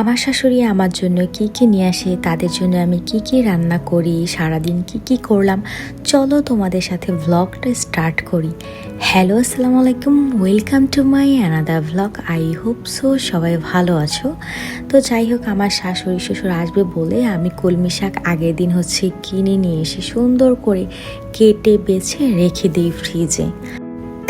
আমার শাশুড়ি আমার জন্য কি কি নিয়ে আসে, তাদের জন্য আমি কি কি রান্না করি, সারাদিন কি কি করলাম, চলো তোমাদের সাথে ভ্লগটা স্টার্ট করি। হ্যালো আসসালামু আলাইকুম welcome to my another vlog I hope so সবাই ভালো আছো। তো যাই হোক, আমার শাশুড়ি শ্বশুর আসবে বলে আমি কলমি শাক আগের দিন হচ্ছে কিনে নিয়ে এসে সুন্দর করে কেটে বেছে রেখে দিই ফ্রিজে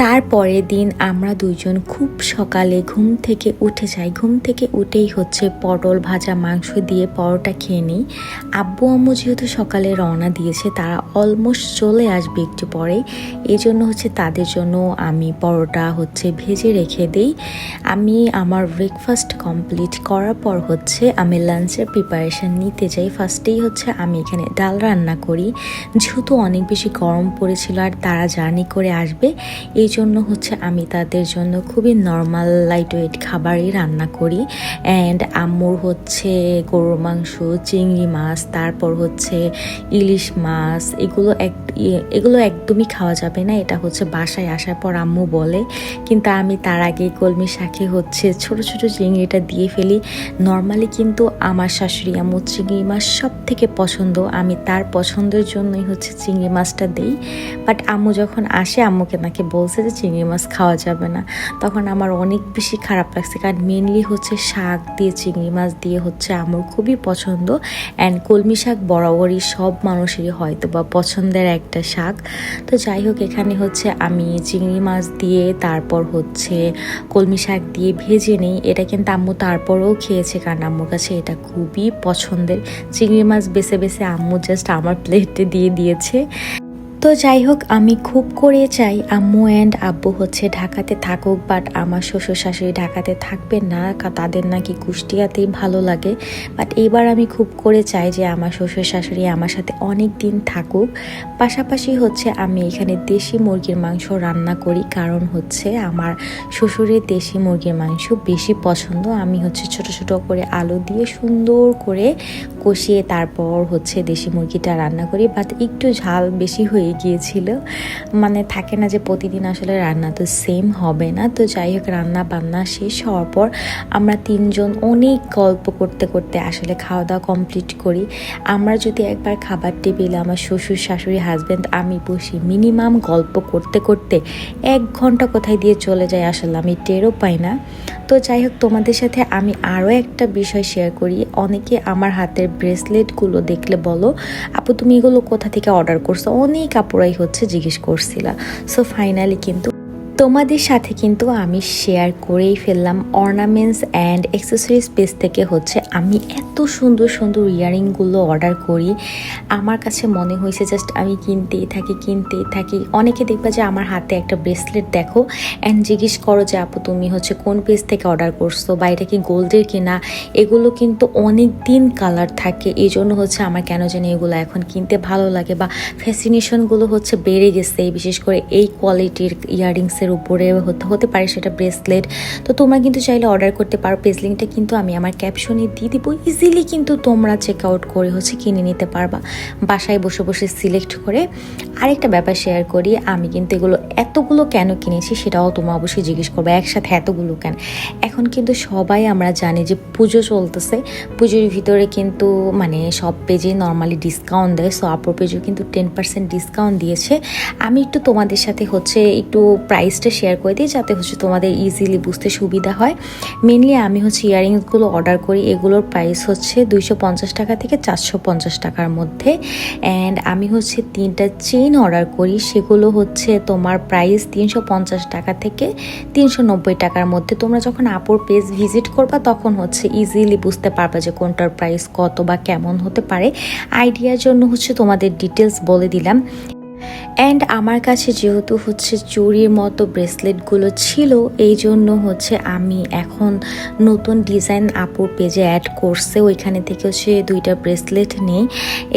তারপরের দিন আমরা দুজন খুব সকালে ঘুম থেকে উঠে যাই। ঘুম থেকে উঠেই হচ্ছে পটল ভাজা, মাংস দিয়ে পরোটা খেয়ে নিই। আব্বু আম্মু যেহেতু সকালে রওনা দিয়েছে, তারা অলমোস্ট চলে আসবে একটু পরে এই জন্য হচ্ছে তাদের জন্য আমি পরোটা হচ্ছে ভেজে রেখে দিই। আমি আমার ব্রেকফাস্ট কমপ্লিট করার পর হচ্ছে আমি লাঞ্চের প্রিপারেশান নিতে যাই। ফার্স্টেই হচ্ছে আমি এখানে ডাল রান্না করি। যেহেতু অনেক বেশি গরম পড়েছিল আর তারা জার্নি করে আসবে এই জন্য হচ্ছে আমি তাদের জন্য খুবই নর্মাল লাইট ওয়েট খাবারই রান্না করি। অ্যান্ড আম্মুর হচ্ছে গরুর মাংস, চিংড়ি মাছ, তারপর হচ্ছে ইলিশ মাছ, এগুলো এক, এগুলো একদমই খাওয়া যাবে না। এটা হচ্ছে বাসায় আসার পর আম্মু বলে। কিন্তু আমি তার আগে কলমি শাকে হচ্ছে ছোট ছোট চিংড়িটা দিয়ে ফেলি। নর্মালি কিন্তু আমার শাশুড়ি আম্মু চিংড়ি মাছ সব থেকে পছন্দ। আমি তার পছন্দের জন্যই হচ্ছে চিংড়ি মাছটা দেই। বাট আম্মু যখন আসে আম্মুকে নাকি বলছে যে চিংড়ি মাছ খাওয়া যাবে না। তখন আমার অনেক বেশি খারাপ লাগছে। কারণ মেনলি হচ্ছে শাক দিয়ে, চিংড়ি মাছ দিয়ে হচ্ছে আমার খুবই পছন্দ। অ্যান্ড কলমি শাক বরাবরই সব মানুষেরই হয়তো বা পছন্দের একটা শাক। তো যাই হোক, এখানে হচ্ছে আমি চিংড়ি মাছ দিয়ে, তারপর হচ্ছে কলমি শাক দিয়ে ভেজে নিই। এটা কিন্তু আম্মু তারপরেও খেয়েছে কারণ আম্মুর কাছে এটা খুবই পছন্দের। চিংড়ি মাছ বেছে বেছে আম্মু জাস্ট আমার প্লেটে দিয়ে দিয়েছে। তো যাই হোক, আমি খুব করে চাই আম্মু অ্যান্ড আব্বু হচ্ছে ঢাকাতে থাকুক বাট আমার শ্বশুর শাশুড়ি ঢাকাতে থাকবেন না তাদের নাকি কুষ্টিয়াতেই ভালো লাগে। বাট এবার আমি খুব করে চাই যে আমার শ্বশুর শাশুড়ি আমার সাথে অনেক দিন থাকুক। পাশাপাশি হচ্ছে আমি এখানে দেশি মুরগির মাংস রান্না করি, কারণ হচ্ছে আমার শ্বশুরের দেশি মুরগির মাংস বেশি পছন্দ। আমি হচ্ছে ছোট ছোট করে আলু দিয়ে সুন্দর করে কষিয়ে তারপর হচ্ছে দেশি মুরগিটা রান্না করি বাট একটু ঝাল বেশি হয়ে গিয়েছিল। মানে থাকে না যে প্রতিদিন আসলে রান্না তো সেম হবে না। তো যাই হোক, রান্না বান্না শেষ হওয়ার পর আমরা তিনজন অনেক গল্প করতে করতে আসলে খাওয়া দাওয়া কমপ্লিট করি। আমরা যদি একবার খাবার টেবিলে আমার শ্বশুর, শাশুড়ি হাজব্যান্ড আমি বসি মিনিমাম গল্প করতে করতে এক ঘণ্টা কোথায় দিয়ে চলে যায় আসলে আমি টেরও পাই না। তো যাই হোক, তোমাদের সাথে আমি আরও একটা বিষয় শেয়ার করি। অনেকে আমার হাতের ব্রেসলেটগুলো দেখলে বলো, আপু, তুমি এগুলো কোথা থেকে অর্ডার করছ? অনেক আপুরাই হচ্ছে জিজ্ঞেস করছিলা। সো ফাইনালি কিন্তু তোমাদের সাথে কিন্তু আমি শেয়ার করেই ফেললাম অর্নামেন্টস অ্যান্ড অ্যাক্সেসরিজ পেজ থেকে হচ্ছে আমি এত সুন্দর সুন্দর ইয়ারিংগুলো অর্ডার করি। আমার কাছে মনে হয়েছে জাস্ট আমি কিনতেই থাকি কিনতেই থাকি। অনেকে দেখবা যে আমার হাতে একটা ব্রেসলেট দেখো অ্যান্ড জিজ্ঞেস করো যে, আপু, তুমি হচ্ছে কোন পেজ থেকে অর্ডার করছ বা এটা কি গোল্ডের কিনা? এগুলো কিন্তু অনেক দিন কালার থাকে। এই জন্য হচ্ছে আমার কেন জানি এগুলো এখন কিনতে ভালো লাগে বা ফ্যাসিনেশনগুলো হচ্ছে বেড়ে গেছে। বিশেষ করে এই কোয়ালিটির ইয়াররিংসের উপরে হতে পারে সেটা ব্রেসলেট। তো তোমরা কিন্তু চাইলে অর্ডার করতে পারো। লিঙ্কটা কিন্তু আমি আমার ক্যাপশনে দিয়ে দিব। ইজিলি কিন্তু তোমরা চেক আউট করে হচ্ছে কিনে নিতে পারবা। বাসায় বসে বসে সিলেক্ট করে আরেকটা ব্যাপার শেয়ার করি। আমি কিন্তু এগুলো এতগুলো কেন কিনেছি সেটাও তোমরা অবশ্যই জিজ্ঞেস করবে। একসাথে এতগুলো কেন? এখন কিন্তু সবাই আমরা জানি যে পুজো চলতেছে। পুজোর ভিতরে কিন্তু মানে সব পেজে নর্মালি ডিসকাউন্ট দেয়। সো আপুর পেজেও কিন্তু টেন পার্সেন্ট ডিসকাউন্ট দিয়েছে। আমি একটু তোমাদের সাথে হচ্ছে একটু প্রাইসটা শেয়ার করে দিই যাতে হচ্ছে তোমাদের ইজিলি বুঝতে সুবিধা হয়। মেনলি আমি হচ্ছে ইয়ারিংসগুলো অর্ডার করি, এগুলোর প্রাইস হচ্ছে দুইশো পঞ্চাশ টাকা থেকে চারশো পঞ্চাশ টাকার মধ্যে। অ্যান্ড আমি হচ্ছে তিনটা চেইন অর্ডার করি, সেগুলো হচ্ছে তোমার প্রাইস তিনশো পঞ্চাশ টাকা থেকে তিনশো নব্বই টাকার মধ্যে। তোমরা যখন আপুর পেজ ভিজিট করবা, তখন হচ্ছে ইজিলি বুঝতে পারবা যে কোনটার প্রাইস কত বা কেমন হতে পারে। আইডিয়ার জন্য হচ্ছে তোমাদের ডিটেলস বলে দিলাম। অ্যান্ড আমার কাছে যেহেতু হচ্ছে চুরির মতো ব্রেসলেটগুলো ছিল, এই জন্য হচ্ছে আমি এখন নতুন ডিজাইন আপুর পেজে অ্যাড করছে। ওইখানে থেকে হচ্ছে দুইটা ব্রেসলেট নেই।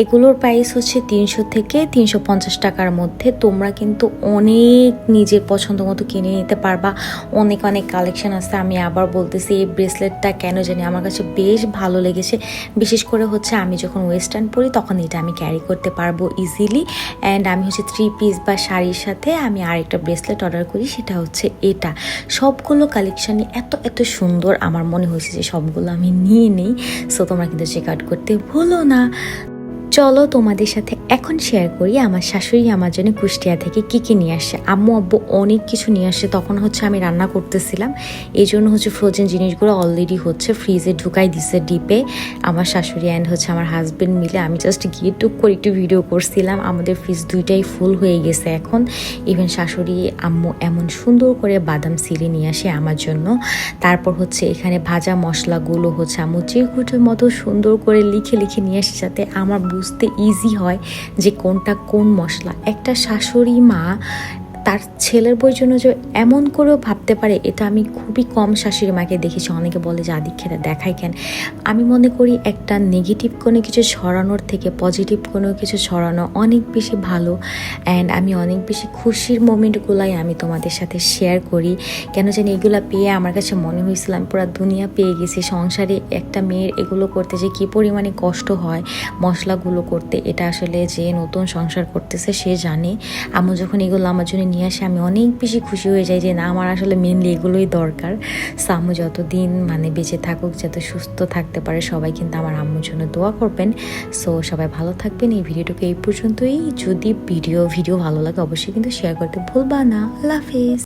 এগুলোর প্রাইস হচ্ছে তিনশো থেকে তিনশো পঞ্চাশ টাকার মধ্যে। তোমরা কিন্তু অনেক নিজের পছন্দ মতো কিনে নিতে পারবা। অনেক অনেক কালেকশন আছে। আমি আবার বলতেছি, এই ব্রেসলেটটা কেন জানি আমার কাছে বেশ ভালো লেগেছে। বিশেষ করে হচ্ছে আমি যখন ওয়েস্টার্ন পরি, তখন এটা আমি ক্যারি করতে পারব ইজিলি অ্যান্ড আমি হচ্ছে থ্রি পিস বা শাড়ির সাথে আমি আরেকটা ব্রেসলেট অর্ডার করি, সেটা হচ্ছে এটা। সবগুলো কালেকশানই এত এত সুন্দর। আমার মনে হয়েছে যে সবগুলো আমি নিয়ে নিই। সো তোমরা কিন্তু চেক আউট করতে ভুলো না। চলো তোমাদের সাথে এখন শেয়ার করি আমার শাশুড়ি আমার জন্য কুষ্টিয়া থেকে কী কী নিয়ে আসে। আম্মু, আব্বু অনেক কিছু নিয়ে আসে। তখন হচ্ছে আমি রান্না করতেছিলাম। এই জন্য হচ্ছে ফ্রোজেন জিনিসগুলো অলরেডি হচ্ছে ফ্রিজে ঢুকাই দিছে ডিপে আমার শাশুড়ি অ্যান্ড হচ্ছে আমার হাজব্যান্ড মিলে আমি জাস্ট গিয়ে টুক করে একটু ভিডিও করছিলাম। আমাদের ফ্রিজ দুইটাই ফুল হয়ে গেছে এখন। ইভেন শাশুড়ি, আম্মু এমন সুন্দর করে বাদাম সিলি নিয়ে আসে আমার জন্য। তারপর হচ্ছে এখানে ভাজা মশলাগুলো হচ্ছে আম্মু চিরকুটের মতো সুন্দর করে লিখে লিখে নিয়ে আসে যাতে আমার বুঝতে ইজি হয় যে কোনটা কোন মশলা। একটা শাশুড়ি মা তার ছেলের বই জন্য যে এমন করেও ভাবতে পারে, এটা আমি খুবই কম শাশুড়ি মাকে দেখেছি। অনেকে বলে যে আদিক খেতে দেখাই কেন? আমি মনে করি একটা নেগেটিভ কোনো কিছু ছড়ানোর থেকে পজিটিভ কোনো কিছু ছড়ানো অনেক বেশি ভালো। অ্যান্ড আমি অনেক বেশি খুশির মোমেন্টগুলাই আমি তোমাদের সাথে শেয়ার করি। কেন জানি এগুলো পেয়ে আমার কাছে মনে হয়েছিল আমি পুরো দুনিয়া পেয়ে গেছি। সংসারে একটা মেয়ের এগুলো করতে যে কী পরিমাণে কষ্ট হয়, মশলাগুলো করতে, এটা আসলে যে নতুন সংসার করতেছে সে জানে। আমি যখন এগুলো আমার জন্য নিয়ে আসে, আমি অনেক বেশি খুশি হয়ে যাই যে না, আমার আসলে মেনলি এগুলোই দরকার। সো আম্মু যতদিন মানে বেঁচে থাকুক, যাতে সুস্থ থাকতে পারে, সবাই কিন্তু আমার আম্মুর জন্য দোয়া করবেন। সো সবাই ভালো থাকবেন। এই ভিডিওটুকু এই পর্যন্তই। যদি ভিডিও ভিডিও ভালো লাগে, অবশ্যই কিন্তু শেয়ার করতে ভুলবা না। আল্লাহ হাফিজ।